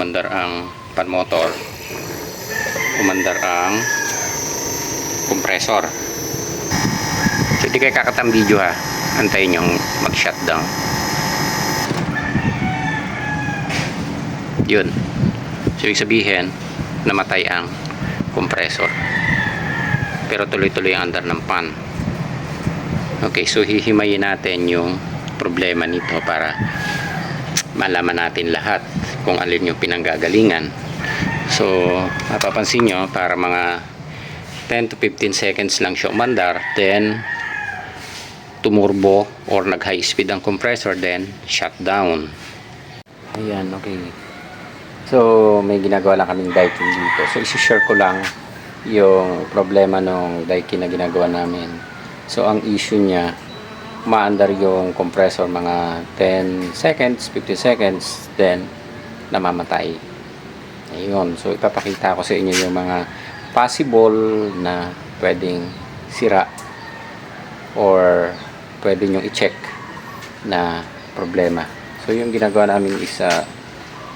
umandar ang pan motor umandar ang compressor. So di kayo kakatang video ha? Antayin yung mag shutdown yun. So ibig sabihin namatay ang compressor. Pero tuloy-tuloy ang andar ng pan. Okay so hihimayin natin yung problema nito para malaman natin lahat kung alin yung pinanggagalingan. So mapapansin nyo para mga 10 to 15 seconds lang siya umandar then tumurbo or nag high speed ang compressor then shut down. Ayan okay. So may ginagawa lang kaming daikin dito. So isi-share ko lang yung problema ng daikin na ginagawa namin. So ang issue niya maandar yung compressor mga 10 seconds 50 seconds then namamatay. Ayun so ipapakita ko sa inyo yung mga possible na pwedeng sira or pwede nyo i-check na problema. So yung ginagawa namin is uh,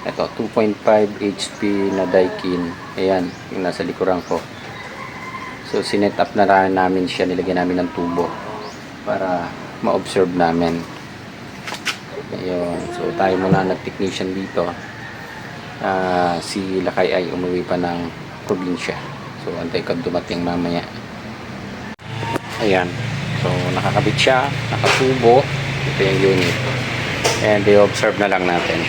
ito 2.5 HP na Daikin. Ayan yung nasa likuran ko. So sinet up na rin namin siya nilagyan namin ng tubo para ma-observe namin. Ayun so tayo muna nag-technician dito Ah, si Lakay ay umuwi pa ng probinsya. So antay ko dumating mamaya. Ayan. So nakakabit siya nakatubo. Ito yung unit. And i-observe na lang natin.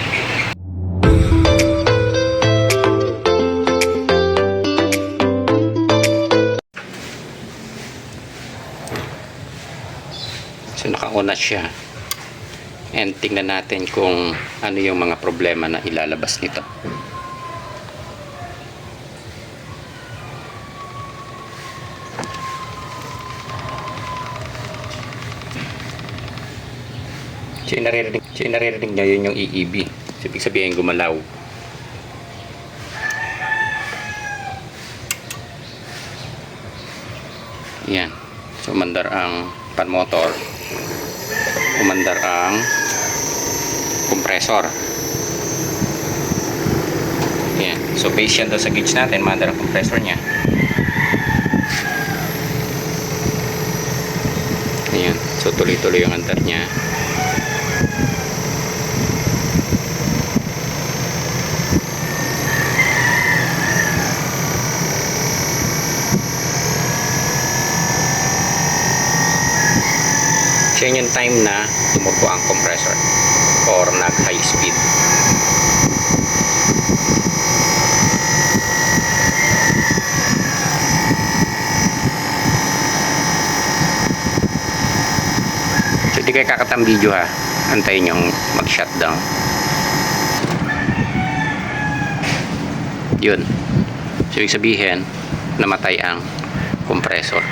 So nakauna siya. And tingnan natin kung ano yung mga problema na ilalabas nito. So naririnig, so naririnig niya yun yung EEB. So ibig sabihin gumalaw. Yan. So umandar ang pan motor. Umandar ang compressor. Yan. So base yan sa gauge natin, umandar ang compressor niya. Ayan. So tuloy-tuloy yung andar niya. siya yung time na tumupo ang compressor or nag high speed. So di kayo kakatang video ha? Antayin yung mag shutdown yun. So ibig sabihin namatay ang compressor.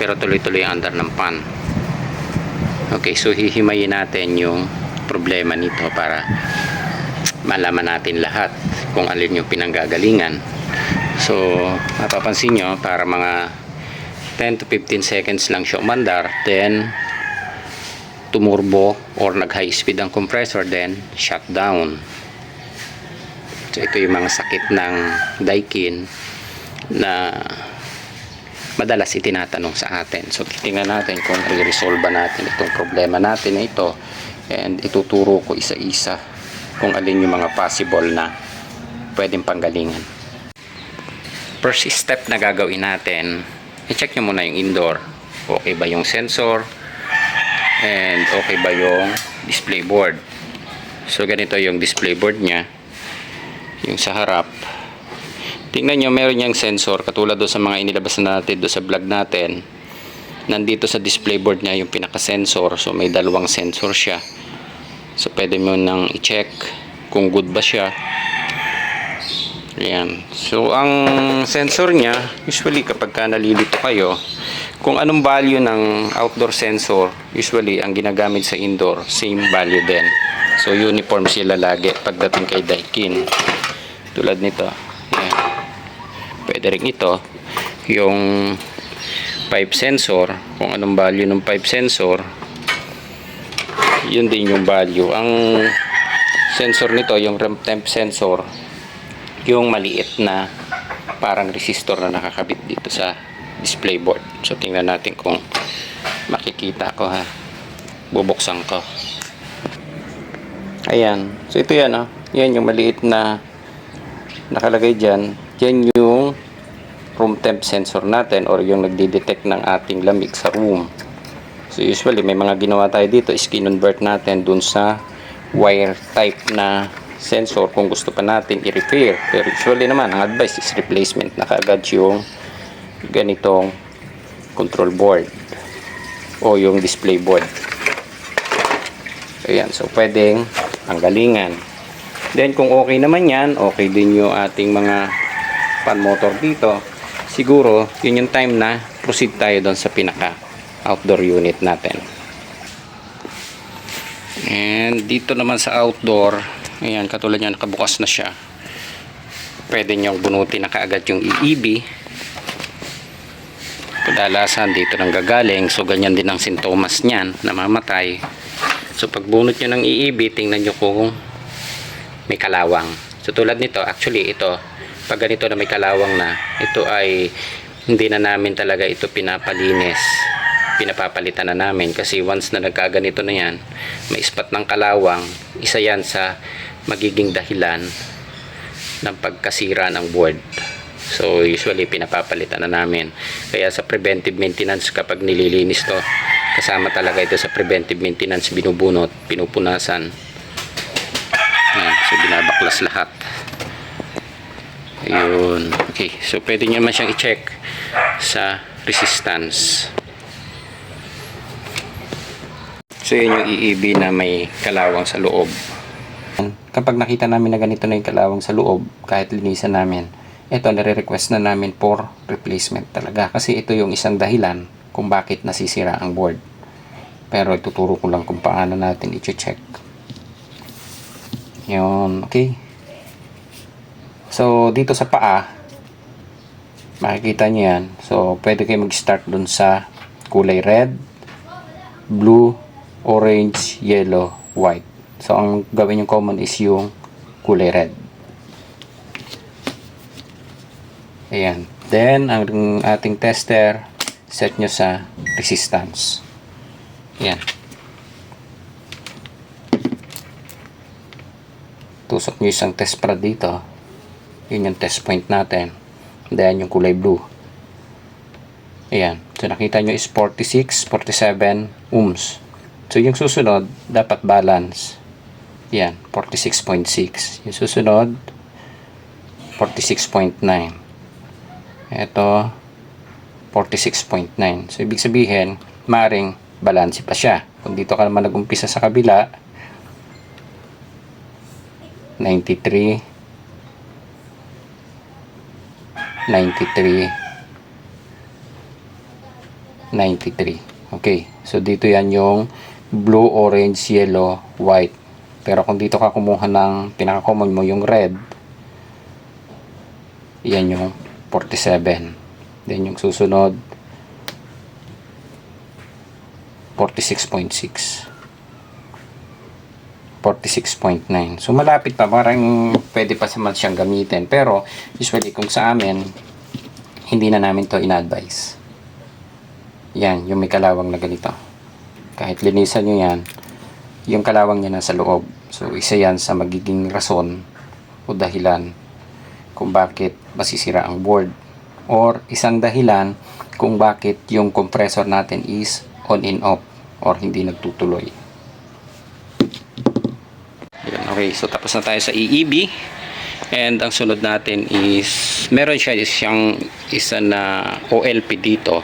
Pero tuloy-tuloy ang andar ng pan Okay, so hihimayin natin yung problema nito para malaman natin lahat kung alin yung pinanggagalingan. So, mapapansin nyo, para mga 10 to 15 seconds lang siya umandar, then tumurbo or nag high speed ang compressor, then shut down. So, ito yung mga sakit ng Daikin na madalas itinatanong sa atin. So, titingnan natin kung i-resolve natin itong problema natin na ito and ituturo ko isa-isa kung alin yung mga possible na pwedeng panggalingan. First step na gagawin natin, i-check nyo muna yung indoor. Okay ba yung sensor? And okay ba yung display board? So, ganito yung display board niya. Yung sa harap, Tingnan nyo, meron niyang sensor katulad do sa mga inilabas na natin do sa vlog natin. Nandito sa display board niya yung pinaka-sensor. So may dalawang sensor siya. So pwede mo nang i-check kung good ba siya. Ayan. So ang sensor niya, usually kapag ka nalilito kayo, kung anong value ng outdoor sensor, usually ang ginagamit sa indoor, same value din. So uniform sila lagi pagdating kay Daikin. Tulad nito. Pwede rin ito yung pipe sensor kung anong value ng pipe sensor yun din yung value ang sensor nito, yung RAM temp sensor, yung maliit na parang resistor na nakakabit dito sa display board. So tingnan natin kung makikita ko ha. Bubuksan ko. Ayan. So ito yan ah. Yan yung maliit na nakalagay dyan. Yan yung room temp sensor natin or yung nagdi-detect ng ating lamig sa room. So usually may mga ginawa tayo dito is kinonvert natin dun sa wire type na sensor kung gusto pa natin i-repair. Pero usually naman ang advice is replacement na kaagad yung ganitong control board o yung display board. Ayan, so pwedeng tanggalingan. Then kung okay naman yan, okay din yung ating mga fan motor dito. Siguro, yun yung time na proceed tayo doon sa pinaka outdoor unit natin. And dito naman sa outdoor, ayan, katulad niya nakabukas na siya. Pwede niyong bunutin na kaagad yung EEB. Kadalasan dito nang gagaling, so ganyan din ang sintomas niyan, namamatay. So pag bunot nyo ng EEB, tingnan nyo kung may kalawang. So tulad nito, actually ito, pag ganito na may kalawang na, ito ay hindi na namin talaga ito pinapalinis. Pinapapalitan na namin kasi once na nagkaganito na yan, may spot ng kalawang, isa yan sa magiging dahilan ng pagkasira ng board. So usually pinapapalitan na namin. Kaya sa preventive maintenance kapag nililinis to, kasama talaga ito sa preventive maintenance binubunot, pinupunasan. Ayan, so binabaklas lahat. Ayun. Okay, so pwede nyo naman siyang i-check sa resistance. So yun yung EEB na may kalawang sa loob. Kapag nakita namin na ganito na yung kalawang sa loob, kahit linisan namin, ito nare-request na namin for replacement talaga. Kasi ito yung isang dahilan kung bakit nasisira ang board. Pero ituturo ko lang kung paano natin i-check. Yun, okay. So, dito sa paa, makikita nyo yan. So, pwede kayo mag-start dun sa kulay red, blue, orange, yellow, white. So, ang gawin yung common is yung kulay red. Ayan. Then, ang ating tester, set nyo sa resistance. Ayan. Tusok nyo isang test prod dito. Yun yung test point natin. Then, yung kulay blue. Ayan. So, nakita nyo is 46, 47 ohms. So, yung susunod, dapat balance. Yan, 46.6. Yung susunod, 46.9. Ito, 46.9. So, ibig sabihin, maring balance pa siya. Kung dito ka naman nag-umpisa sa kabila, 93, 93, 93. Okay. So, dito yan yung blue, orange, yellow, white. Pero kung dito ka kumuha ng pinaka-common mo yung red, yan yung 47. Then yung susunod, 46.6. 46.9. So malapit pa, parang pwede pa naman siyang gamitin. Pero usually kung sa amin, hindi na namin to in-advise. Yan, yung may kalawang na ganito. Kahit linisan nyo yan, yung kalawang niya nasa loob. So, isa yan sa magiging rason o dahilan kung bakit masisira ang board. Or isang dahilan kung bakit yung compressor natin is on and off or hindi nagtutuloy. Yan, okay, so tapos na tayo sa EEB. And ang sunod natin is, meron siya siyang isa na OLP dito.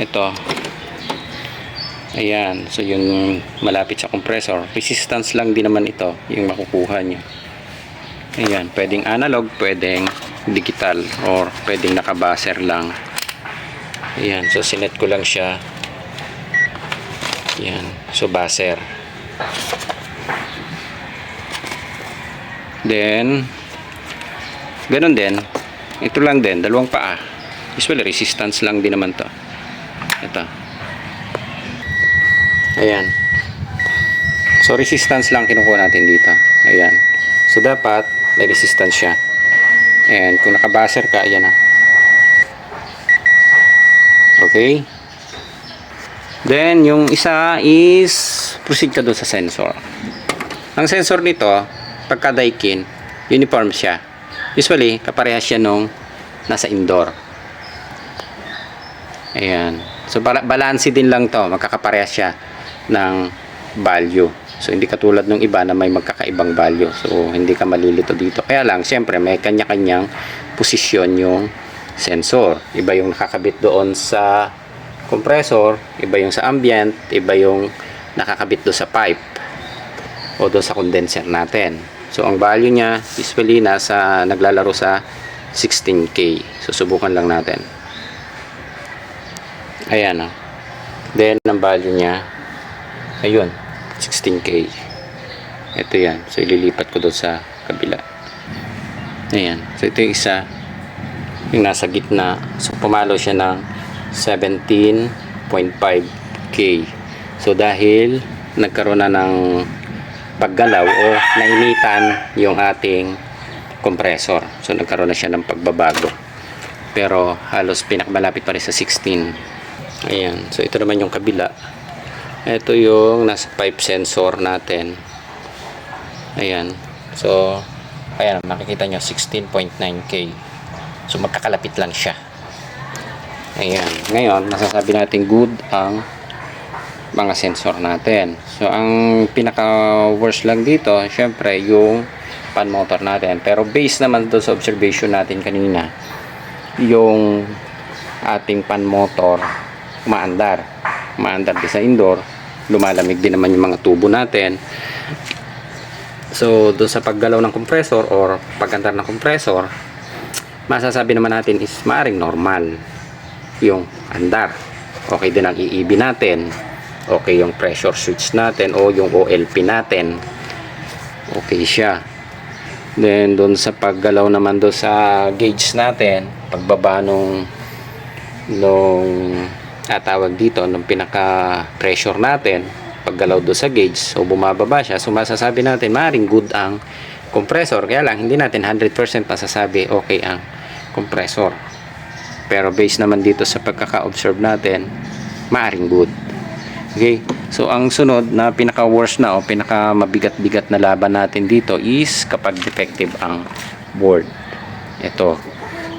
Ito, Ayan, so yung malapit sa compressor, resistance lang din naman ito yung makukuha nyo. Ayan, pwedeng analog, pwedeng digital, or pwedeng nakabaser lang. Ayan, so sinet ko lang siya. Ayan, so baser. Then, ganun din. Ito lang din, dalawang paa. Usually resistance lang din naman to. Ito. Ayan. So, resistance lang kinukuha natin dito. Ayan. So, dapat may resistance siya. And kung nakabaser ka, ayan na. Okay. Then, yung isa is proceed ka doon sa sensor. Ang sensor nito, pagka daikin, uniform siya. Usually, kaparehas siya nung nasa indoor. Ayan. So, bala- balance din lang to. Magkakaparehas siya ng value. So, hindi katulad ng iba na may magkakaibang value. So, hindi ka malilito dito. Kaya lang, siyempre, may kanya-kanyang posisyon yung sensor. Iba yung nakakabit doon sa compressor, iba yung sa ambient, iba yung nakakabit doon sa pipe o doon sa condenser natin. So, ang value niya usually nasa naglalaro sa 16K. So, subukan lang natin. Ayan o. Then, ang value niya, ayun, 16K. Ito yan. So, ililipat ko doon sa kabila. Ayan. So, ito yung isa. Yung nasa gitna. So, pumalo siya ng 17.5K. So, dahil nagkaroon na ng paggalaw o nainitan yung ating compressor. So, nagkaroon na siya ng pagbabago. Pero, halos pinakamalapit pa rin sa 16. Ayan. So, ito naman yung kabila. Ito yung nasa pipe sensor natin. Ayan. So, ayan, makikita nyo 16.9K. So, magkakalapit lang siya. Ayan. Ngayon, masasabi natin good ang mga sensor natin. So, ang pinaka-worst lang dito, syempre, yung pan motor natin. Pero based naman doon sa observation natin kanina, yung ating pan motor umaandar. Umaandar din sa indoor. Lumalamig din naman yung mga tubo natin. So, doon sa paggalaw ng compressor or pagandar ng compressor, masasabi naman natin is maaring normal yung andar. Okay din ang EEB natin. Okay yung pressure switch natin o yung OLP natin. Okay siya. Then, doon sa paggalaw naman doon sa gauge natin, pagbaba nung nung ah, tawag dito, nung pinaka pressure natin, paggalaw doon sa gauge, so bumababa siya, so masasabi natin, maring good ang compressor, kaya lang, hindi natin 100% masasabi okay ang compressor. Pero based naman dito sa pagkaka-observe natin, maaring good. Okay? So, ang sunod na pinaka-worst na o pinaka-mabigat-bigat na laban natin dito is kapag defective ang board. Ito.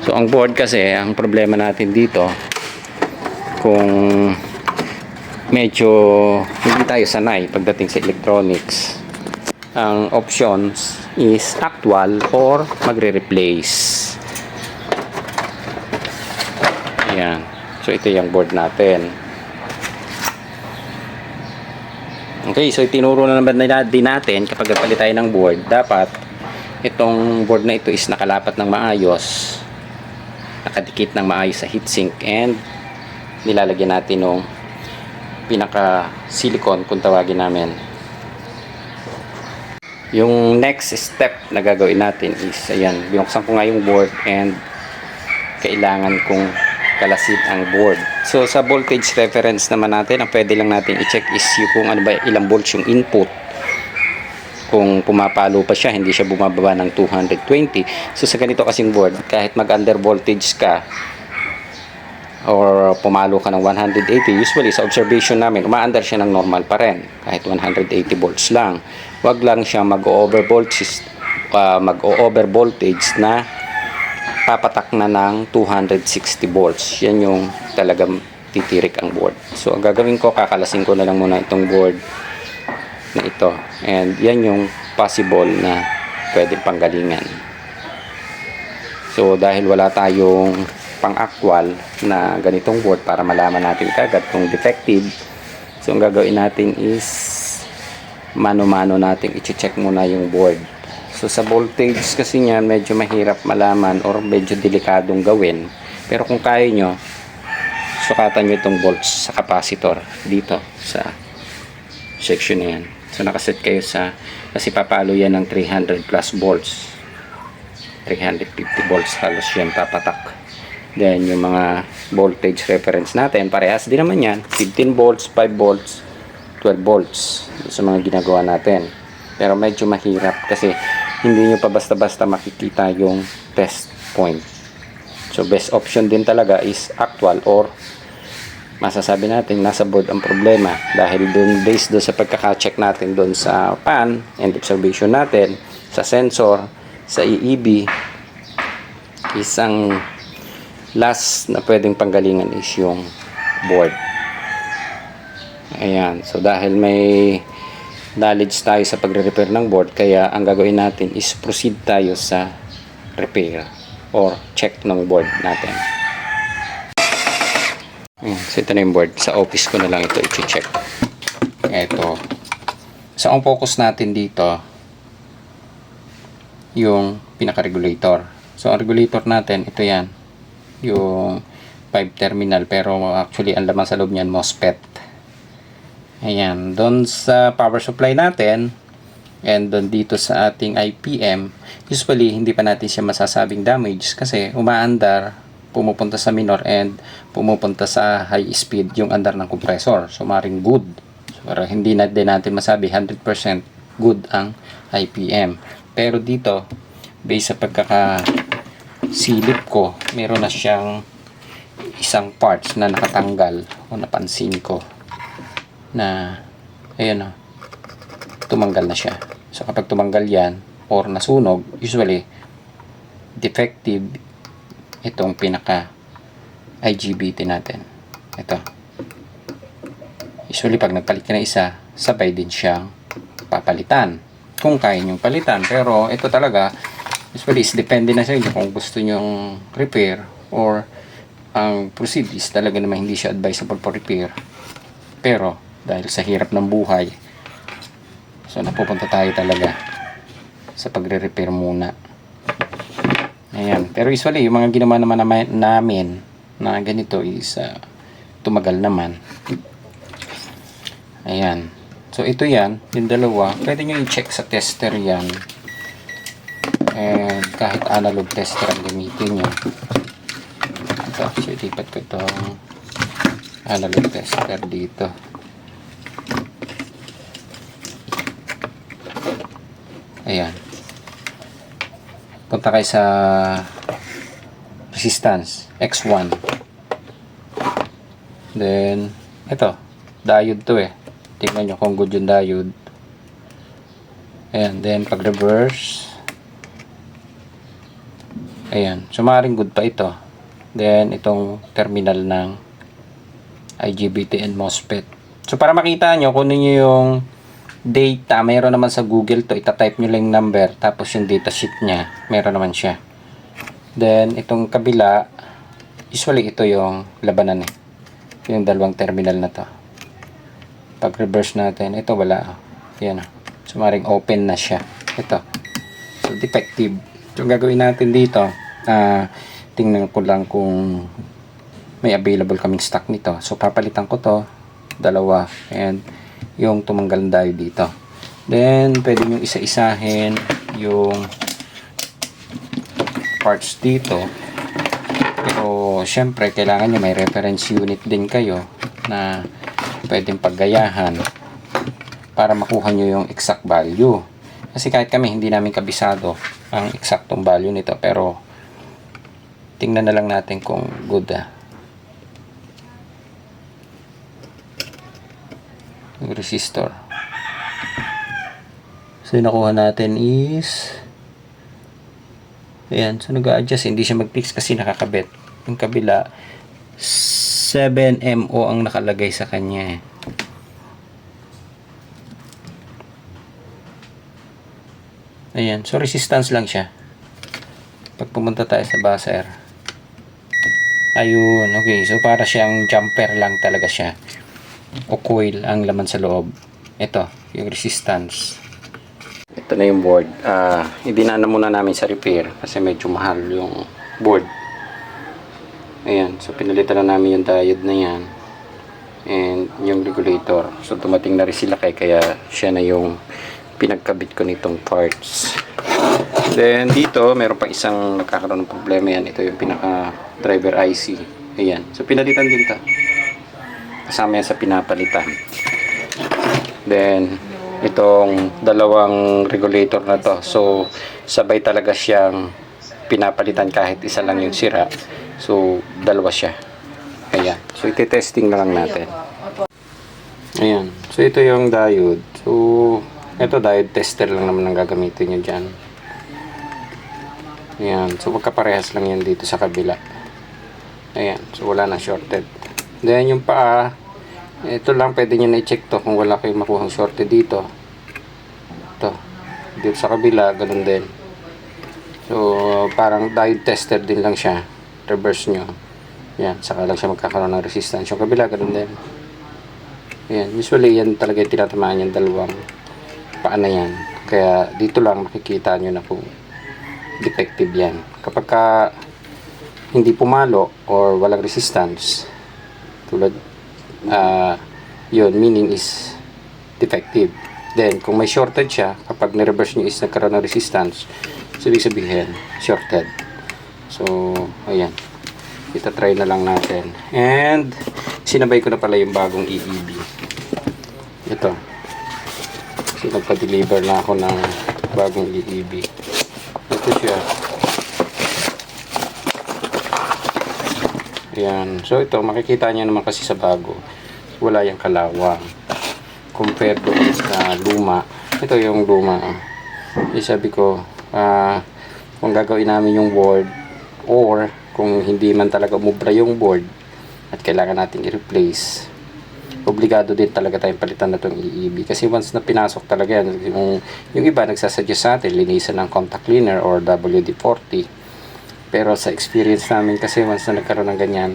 So, ang board kasi, ang problema natin dito, kung medyo hindi tayo sanay pagdating sa electronics, ang options is actual or magre-replace. Ayan. So, ito yung board natin. Okay, so itinuro na naman din natin kapag nagpalit tayo ng board, dapat itong board na ito is nakalapat ng maayos, nakadikit ng maayos sa heatsink and nilalagyan natin ng pinaka silicone kung tawagin namin. Yung next step na gagawin natin is ayan, binuksan ko nga yung board and kailangan kong kalasit ang board. So sa voltage reference naman natin, ang pwede lang natin i-check is yung kung ano ba ilang volts yung input. Kung pumapalo pa siya, hindi siya bumababa ng 220. So sa ganito kasing board, kahit mag-under voltage ka or pumalo ka ng 180, usually sa observation namin, umaandar siya ng normal pa rin, kahit 180 volts lang. Wag lang siya mag-over voltage, uh, mag-over voltage na papatak na ng 260 volts. Yan yung talagang titirik ang board. So, ang gagawin ko, kakalasin ko na lang muna itong board na ito. And yan yung possible na pwede panggalingan. So, dahil wala tayong pang-actual na ganitong board para malaman natin kagad kung defective, so, ang gagawin natin is mano-mano natin i-check muna yung board. So sa voltage kasi niyan medyo mahirap malaman or medyo delikadong gawin. Pero kung kaya nyo, sukatan nyo itong volts sa capacitor dito sa section na yan. So nakaset kayo sa, kasi papalo yan ng 300 plus volts. 350 volts halos yan papatak. Then yung mga voltage reference natin, parehas din naman yan. 15 volts, 5 volts, 12 volts sa mga ginagawa natin. Pero medyo mahirap kasi hindi nyo pa basta-basta makikita yung test point. So best option din talaga is actual or masasabi natin nasa board ang problema dahil dun based doon sa pagkaka-check natin doon sa pan and observation natin sa sensor sa EEB isang last na pwedeng panggalingan is yung board ayan so dahil may knowledge tayo sa pagre-repair ng board kaya ang gagawin natin is proceed tayo sa repair or check ng board natin Ayan, so ito na yung board. Sa office ko na lang ito i-check. Ito. So ang focus natin dito yung pinaka-regulator. So ang regulator natin, ito yan. Yung 5 terminal pero actually ang laman sa loob niyan MOSFET. Ayan, doon sa power supply natin and doon dito sa ating IPM, usually hindi pa natin siya masasabing damage kasi umaandar pumupunta sa minor and pumupunta sa high speed yung andar ng compressor. So, maring good. So, pero hindi na din natin masabi 100% good ang IPM. Pero dito, based sa pagkakasilip ko, meron na siyang isang parts na nakatanggal o napansin ko na ayun o, tumanggal na siya. So, kapag tumanggal yan or nasunog, usually defective itong pinaka IGBT natin. Ito. Usually pag nagpalit ka ng isa, sabay din siyang papalitan. Kung kaya nyong palitan. Pero ito talaga, usually is depende na sa inyo kung gusto nyong repair or ang proceed is talaga naman hindi siya advisable for repair. Pero dahil sa hirap ng buhay, so napupunta tayo talaga sa pagre-repair muna. Ayan. Pero usually, yung mga ginawa naman namin na ganito is uh, tumagal naman. Ayan. So, ito yan. Yung dalawa. Pwede nyo i-check sa tester yan. And kahit analog tester ang gamitin nyo. Ito. So, itipat ko itong analog tester dito. Ayan. Punta kayo sa resistance X1 then ito diode to eh. Tingnan nyo kung good yung diode. Ayan then pag reverse ayan so maaaring good pa ito. Then itong terminal ng IGBT and MOSFET. So para makita nyo kunin nyo yung data, mayroon naman sa Google to, itatype nyo lang number, tapos yung data sheet niya, meron naman siya. Then, itong kabila, usually ito yung labanan eh. Yung dalawang terminal na to. Pag reverse natin, ito wala. Yan. So, maring open na siya. Ito. So, defective. So, gagawin natin dito, uh, tingnan ko lang kung may available kaming stock nito. So, papalitan ko to, dalawa, and yung tumanggal na tayo dito. Then, pwede nyo isa-isahin yung parts dito. Pero, syempre, kailangan nyo may reference unit din kayo na pwedeng paggayahan para makuha nyo yung exact value. Kasi kahit kami, hindi namin kabisado ang eksaktong value nito. Pero, tingnan na lang natin kung good ah. Resistor. So yung nakuha natin is ayan so nag-adjust hindi siya mag-fix kasi nakakabit. Yung kabila 7MO ang nakalagay sa kanya eh. ayan so resistance lang siya. Pag pumunta tayo sa buzzer ayun okay. So para siyang jumper lang talaga siya o coil ang laman sa loob. Ito, yung resistance. Ito na yung board. Uh, idinana muna namin sa repair kasi medyo mahal yung board. Ayan, so pinalitan na namin yung diode na yan. And yung regulator. So tumating na rin sila kay kaya siya na yung pinagkabit ko nitong parts. Then dito, meron pa isang nagkakaroon ng problema yan. Ito yung pinaka driver IC. Ayan. So pinalitan din to kasama yan sa pinapalitan Then, itong dalawang regulator na to. So, sabay talaga siyang pinapalitan kahit isa lang yung sira. So, dalawa siya. Ayan. So, iti-testing na lang natin. Ayan. So, ito yung diode. So, ito diode tester lang naman ang gagamitin nyo dyan. Ayan. So, magkaparehas lang yan dito sa kabila. Ayan. So, wala na shorted. Then, yung paa, ito lang pwede nyo na-check to kung wala kayong makuhang shorted dito. Ito. Dito sa kabila, ganun din. So, parang diode tester din lang siya. Reverse nyo. Yan, saka lang siya magkakaroon ng resistance. Yung kabila, ganun din. Ayan, usually yan talaga yung tinatamaan yung dalawang paa na yan. Kaya dito lang makikita nyo na kung defective yan. Kapag ka hindi pumalo or walang resistance, tulad, ah yun, meaning is defective. Then, kung may shorted siya, kapag ni-reverse nyo is nagkaroon ng resistance, so ibig sabihin, shorted. So, ayan. Ita try na lang natin. And, sinabay ko na pala yung bagong EEB. Ito. So, nagpa-deliver na ako ng bagong EEB. Ito siya. Ayan. So, ito, makikita niyo naman kasi sa bago. Wala yung kalawang. Compared doon sa luma. Ito yung luma. Eh, sabi ko, ah, kung gagawin namin yung board or kung hindi man talaga umubra yung board at kailangan nating i-replace obligado din talaga tayong palitan na itong EEB kasi once na pinasok talaga yan yung, yung iba nagsasuggest sa atin linisan ng contact cleaner or WD-40 pero sa experience namin kasi once na nagkaroon ng ganyan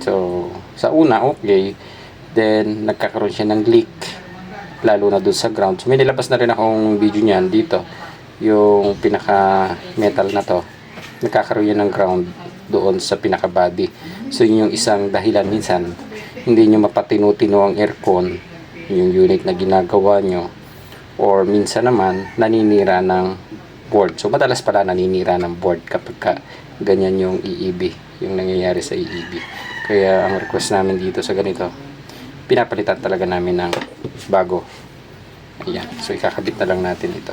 so sa una okay. Then nagkakaroon siya ng leak lalo na dun sa ground. So may nilabas na rin akong video niyan dito yung pinaka metal na to. Nagkakaroon yan ng ground doon sa pinaka body so yun yung isang dahilan minsan hindi nyo mapatino-tino ang aircon yung unit na ginagawa nyo or minsan naman naninira ng board. So madalas pala naninira ng board kapag ka ganyan yung EEB yung nangyayari sa EEB kaya ang request namin dito sa ganito pinapalitan talaga namin ng bago. Ayan so ikakabit na lang natin ito.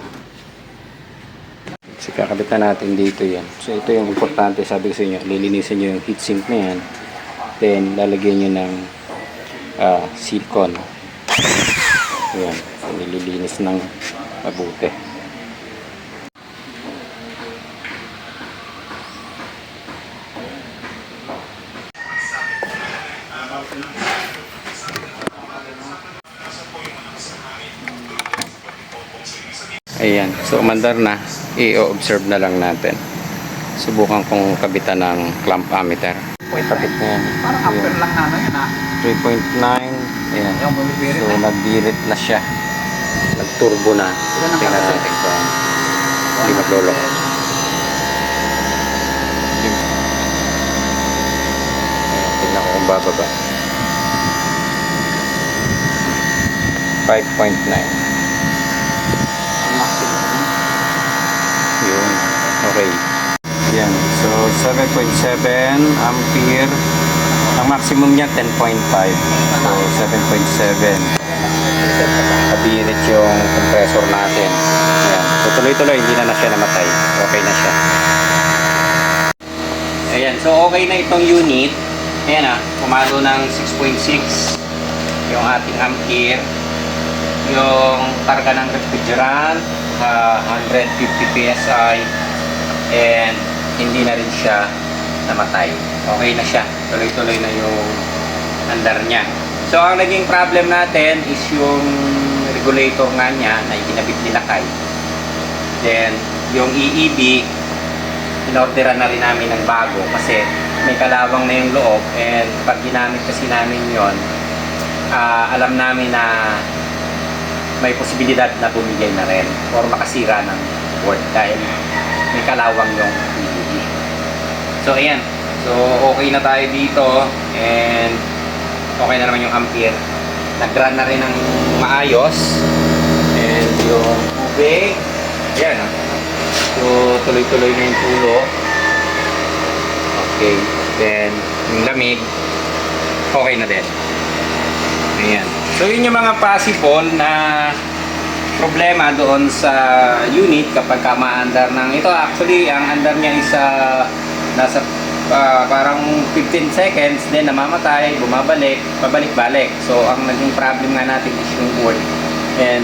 So ikakabit na natin dito yan. So ito yung importante sabi ko sa inyo lilinisin nyo yung heatsink na yan. Then lalagyan nyo ng ah, silicone. Ayan so nililinis ng mabuti Ayan. So, umandar na. I-observe na lang natin. Subukan kong kabitan ng clamp ammeter. Okay, kabit na yan. Parang after lang namin yun ah. 3.9. Ayan. So, na. nagbirit na siya. Nagturbo na. Tingnan natin kung hindi maglolo. Ayan, tingnan ko kung bababa. 5.9. Maximum. Yun. Okay. Yan. So, 7.7 ampere. Ang maximum niya, 10.5. So, 7.7. Kabirit yung compressor natin. Ayan. So, tuloy-tuloy, hindi na na siya namatay. Okay na siya. Ayan. So, okay na itong unit. Ayan ah. Pumalo ng 6.6 yung ating ampere. Yung karga ng refrigerant, ah, 150 PSI. And hindi na rin siya namatay. Okay na siya. Tuloy-tuloy na yung andar niya. So, ang naging problem natin is yung regulator nga niya na ikinabit ni Lakay. Then, yung EEB, inorderan na rin namin ng bago kasi may kalawang na yung loob and pag ginamit kasi namin yon ah, alam namin na may posibilidad na bumigay na rin or makasira ng board dahil kalawang yung EEB. So, ayan. So, okay na tayo dito and okay na naman yung ampere. Nag-run na rin ng maayos and yung tubig, ayan ah. So, tuloy-tuloy na yung tulo. Okay. Then, yung lamig, okay na din. Ayan. So yun yung mga possible na problema doon sa unit kapag ka maandar ng ito. Actually ang andar niya is ah, nasa ah, parang 15 seconds then namamatay bumabalik pabalik-balik. So ang naging problem nga natin is yung board and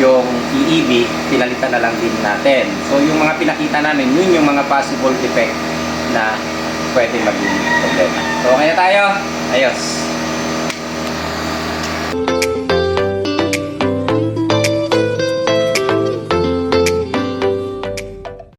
yung EEB pinalitan na lang din natin. So yung mga pinakita namin yun yung mga possible defect na pwede maging problema. So kaya tayo ayos